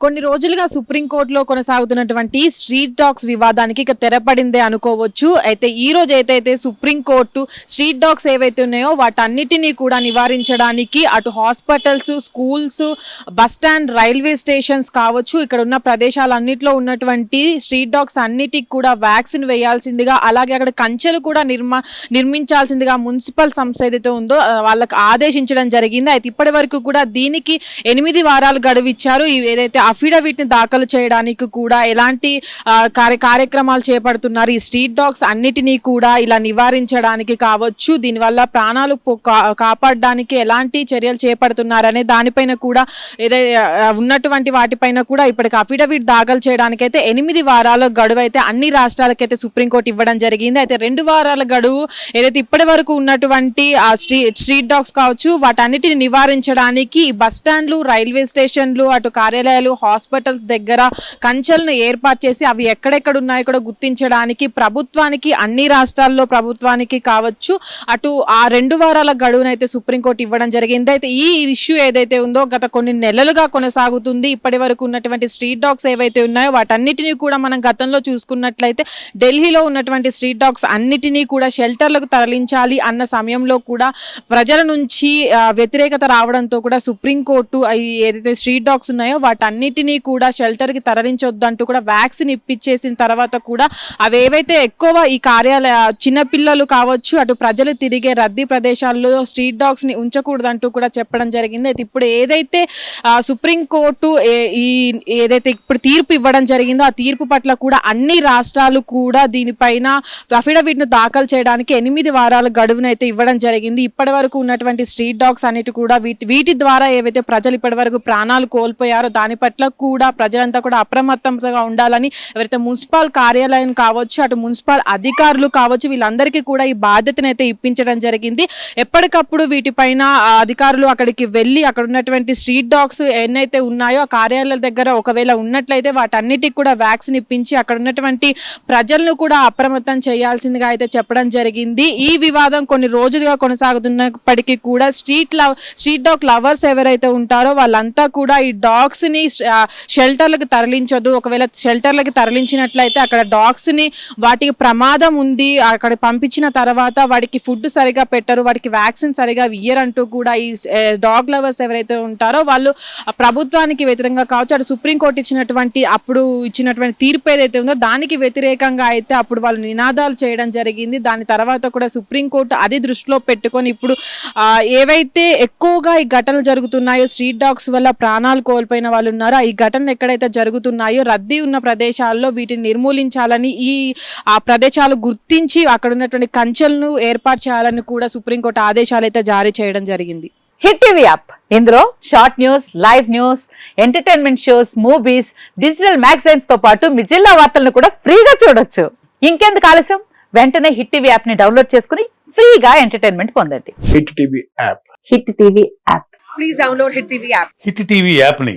కొన్ని రోజులుగా సుప్రీంకోర్టులో కొనసాగుతున్నటువంటి స్ట్రీట్ డాగ్స్ వివాదానికి ఇక తెరపడిందే అనుకోవచ్చు. అయితే ఈ రోజు అయితే సుప్రీంకోర్టు స్ట్రీట్ డాగ్స్ ఏవైతే ఉన్నాయో వాటన్నిటినీ కూడా నివారించడానికి అటు hospitals schools bus stand railway stations కావచ్చు ఇక్కడ ఉన్న ప్రదేశాలన్నింటిలో ఉన్నటువంటి స్ట్రీట్ డాగ్స్ అన్నిటికి కూడా వ్యాక్సిన్ వేయాల్సిందిగా అలాగే అక్కడ కంచెలు కూడా నిర్మా నిర్మించాల్సిందిగా మున్సిపల్ సంస్థ ఏదైతే ఉందో వాళ్ళకు వాళ్ళకి ఆదేశించడం జరిగింది. అయితే ఇప్పటి వరకు కూడా దీనికి ఎనిమిది వారాలు గడువిచ్చారు ఇవి ఏదైతే అఫిడవిట్ని దాఖలు చేయడానికి కూడా ఎలాంటి కార్య కార్యక్రమాలు చేపడుతున్నారు. ఈ స్ట్రీట్ డాగ్స్ అన్నిటినీ కూడా ఇలా నివారించడానికి కావచ్చు దీనివల్ల ప్రాణాలు కా- కాపాడడానికి ఎలాంటి చర్యలు చేపడుతున్నారనే దానిపైన కూడా ఏదైతే ఉన్నటువంటి వాటిపైన కూడా ఇప్పటికి అఫిడవిట్ దాఖలు చేయడానికి అయితే ఎనిమిది వారాల గడువు అయితే అన్ని రాష్ట్రాలకైతే సుప్రీంకోర్టు ఇవ్వడం జరిగింది. అయితే రెండు వారాల గడువు ఏదైతే ఇప్పటి వరకు ఉన్నటువంటి ఆ స్ట్రీట్ స్ట్రీట్ డాగ్స్ కావచ్చు వాటన్నిటిని నివారించడానికి బస్టాండ్లు బస్ స్టాండ్లు రైల్వే స్టేషన్లు అటు కార్యాలయాలు హాస్పిటల్స్ దగ్గర కంచెలను ఏర్పాటు చేసి అవి ఎక్కడెక్కడ ఉన్నాయో కూడా గుర్తించడానికి ప్రభుత్వానికి అన్ని రాష్ట్రాల్లో ప్రభుత్వానికి కావచ్చు అటు ఆ రెండు వారాల గడువునైతే సుప్రీంకోర్టు ఇవ్వడం జరిగింది. అయితే ఈ ఇష్యూ ఏదైతే ఉందో గత కొన్ని నెలలుగా కొనసాగుతుంది. ఇప్పటి వరకు ఉన్నటువంటి స్ట్రీట్ డాగ్స్ ఏవైతే ఉన్నాయో వాటన్నిటినీ కూడా మనం గతంలో చూసుకున్నట్లయితే ఢిల్లీలో ఉన్నటువంటి స్ట్రీట్ డాగ్స్ అన్నిటినీ కూడా షెల్టర్లకు తరలించాలి అన్న సమయంలో కూడా ప్రజల నుంచి వ్యతిరేకత రావడంతో కూడా సుప్రీంకోర్టు ఏదైతే స్ట్రీట్ డాగ్స్ ఉన్నాయో వాటన్నిటినీ కూడా షెల్టర్కి తరలించొద్దంటూ కూడా వ్యాక్సిన్ ఇప్పించేసిన తర్వాత కూడా అవి ఏవైతే ఎక్కువ ఈ కార్యాలయ చిన్నపిల్లలు కావచ్చు అటు ప్రజలు తిరిగే రద్దీ ప్రదేశాల్లో స్ట్రీట్ డాగ్స్ని ఉంచకూడదంటూ కూడా చెప్పడం జరిగింది. అయితే ఇప్పుడు ఏదైతే సుప్రీంకోర్టు ఏ- ఈ ఏదైతే ఇప్పుడు తీర్పు ఇవ్వడం జరిగిందో ఆ తీర్పు పట్ల కూడా అన్ని రాష్ట్రాలు కూడా దీనిపైన అఫిడవిట్ను దాఖలు చేయడానికి ఎనిమిది వారాల గడువునైతే ఇవ్వడం జరిగింది. ఇప్పటి వరకు ఉన్నటువంటి స్ట్రీట్ డాగ్స్ అన్నిటి కూడా వీటి వీటి ద్వారా ఏవైతే ప్రజలు ఇప్పటి వరకు ప్రాణాలు కోల్పోయారో దాని పట్ల కూడా ప్రజలంతా కూడా అప్రమత్తంగా ఉండాలని ఎవరైతే మున్సిపల్ కార్యాలయం కావచ్చు అటు మున్సిపల్ అధికారులు కావచ్చు వీళ్ళందరికీ కూడా ఈ బాధ్యతను అయితే ఇప్పించడం జరిగింది. ఎప్పటికప్పుడు వీటిపైన అధికారులు అక్కడికి వెళ్ళి అక్కడ ఉన్నటువంటి స్ట్రీట్ డాగ్స్ ఎన్నైతే ఉన్నాయో ఆ కార్యాలయాల దగ్గర ఒకవేళ ఉన్నట్లయితే వాటన్నిటికి కూడా వ్యాక్సిన్ ఇప్పించి అక్కడ ఉన్నటువంటి ప్రజలను కూడా అప్రమత్తం చేయాల్సిందిగా అయితే చెప్పడం జరిగింది. ఈ వివాదం కొన్ని రోజులుగా కొనసాగుతున్నప్పటికీ కూడా street love street dog lovers ఎవరైతే ఉంటారో వాళ్ళంతా కూడా ఈ డాగ్స్ని షెల్టర్లకు తరలించొద్దు. ఒకవేళ షెల్టర్లకి తరలించినట్లయితే అక్కడ డాగ్స్ని వాటికి ప్రమాదం ఉంది అక్కడ పంపించిన తర్వాత వాడికి ఫుడ్ సరిగా పెట్టరు వాటికి వ్యాక్సిన్ సరిగా ఇయ్యరంటూ కూడా ఈ డాగ్ లవర్స్ ఎవరైతే ఉంటారో వాళ్ళు ప్రభుత్వానికి వ్యతిరేకంగా కావచ్చు అటు సుప్రీంకోర్టు ఇచ్చినటువంటి అప్పుడు ఇచ్చినటువంటి తీర్పు ఏదైతే ఉందో దానికి వ్యతిరేకంగా అయితే అప్పుడు వాళ్ళు నినాదాలు చేయడం జరిగింది. దాని తర్వాత కూడా సుప్రీంకోర్టు అది దృష్టిలో పెట్టుకొని ఇప్పుడు ఏవైతే ఎక్కువగా ఈ ఘటనలు జరుగుతున్నాయో స్ట్రీట్ డాగ్స్ వల్ల ప్రాణాలు కోల్పోయిన వాళ్ళు ఉన్నారు. ఈ ఘటనలు ఎక్కడైతే జరుగుతున్నాయో రద్దీ ఉన్న ప్రదేశాల్లో వీటిని నిర్మూలించాలని ఈ ఆ ప్రదేశాలు గుర్తించి అక్కడ ఉన్నటువంటి కంచెలను ఏర్పాటు చేయాలని కూడా సుప్రీంకోర్టు ఆదేశాలు అయితే జారీ చేయడం జరిగింది. Hit TV app. ఇందులో short news live news entertainment shows movies digital మ్యాగజైన్స్తో పాటు మీ జిల్లా వార్తలను కూడా ఫ్రీగా చూడొచ్చు. ఇంకెందుకు ఆలస్యం? వెంటనే హిట్ టీవీ యాప్ని డౌన్లోడ్ చేసుకుని ఫ్రీగా ఎంటర్టైన్మెంట్ పొందండి. Hit TV app. Hit TV app. Hit TV యాప్ని